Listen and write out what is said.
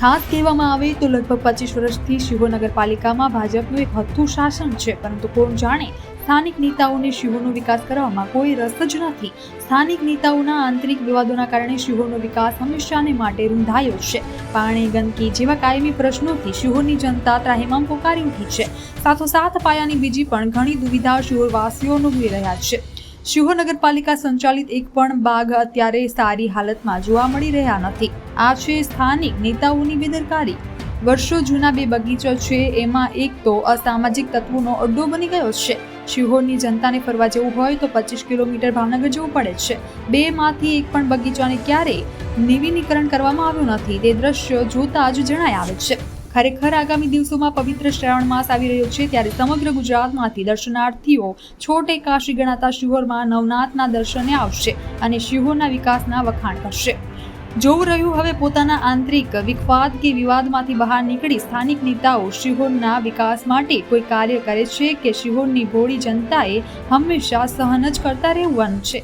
ખાસ કહેવામાં આવે તો લગભગ પચીસ વર્ષથી શિહોર નગરપાલિકામાં ભાજપનું એક હથ્થું શાસન છે, પરંતુ કોણ જાણે સ્થાનિક નેતાઓને શિહોનો વિકાસ કરવામાં કોઈ રસ જ નથી. સ્થાનિક નેતાઓના આંતરિક વિવાદોના કારણે શિહોનો વિકાસ હંમેશાને માટે રૂંધાયો છે. પાણી ગંદકી જેવા કાયમી પ્રશ્નોથી શિહોરની જનતા ત્રાહિમામ પોકારી ઉઠી છે. સાથોસાથ પાયાની બીજી પણ ઘણી દુવિધા શિહોરવાસીઓ અનુભવી રહ્યા છે. શિહોર નગરપાલિકા સંચાલિત એક પણ બાગ અત્યારે સારી હાલતમાં જોવા મળી રહ્યા નથી. આ છે સ્થાનિક નેતાઓની બેદરકારી. વર્ષો જૂના બે બગીચો છે, એમાં એક તો અસામાજિક તત્વોનો અડ્ડો બની ગયો છે. શિહોરની જનતાને ફરવા જવું હોય તો પચીસ કિલોમીટર ભાવનગર જવું પડે છે. બે માંથી એક પણ બગીચાને ક્યારેય નવીનીકરણ કરવામાં આવ્યું નથી. તે દ્રશ્યો જોતા જ જણાય આવે છે. ખરેખર આગામી દિવસોમાં પવિત્ર શ્રાવણ માસ આવી રહ્યો છે ત્યારે સમગ્ર ગુજરાતમાંથી દર્શનાર્થીઓ છોટે કાશી ગણાતા શિહોરમાં નવનાથના દર્શને આવશે અને શિહોરના વિકાસના વખાણ કરશે. જોવું રહ્યું હવે પોતાના આંતરિક વિખવાદ કે વિવાદમાંથી બહાર નીકળી સ્થાનિક નેતાઓ શિહોરના વિકાસ માટે કોઈ કાર્ય કરે છે કે શિહોરની ભોળી જનતાએ હંમેશા સહન જ કરતા રહેવાનું છે?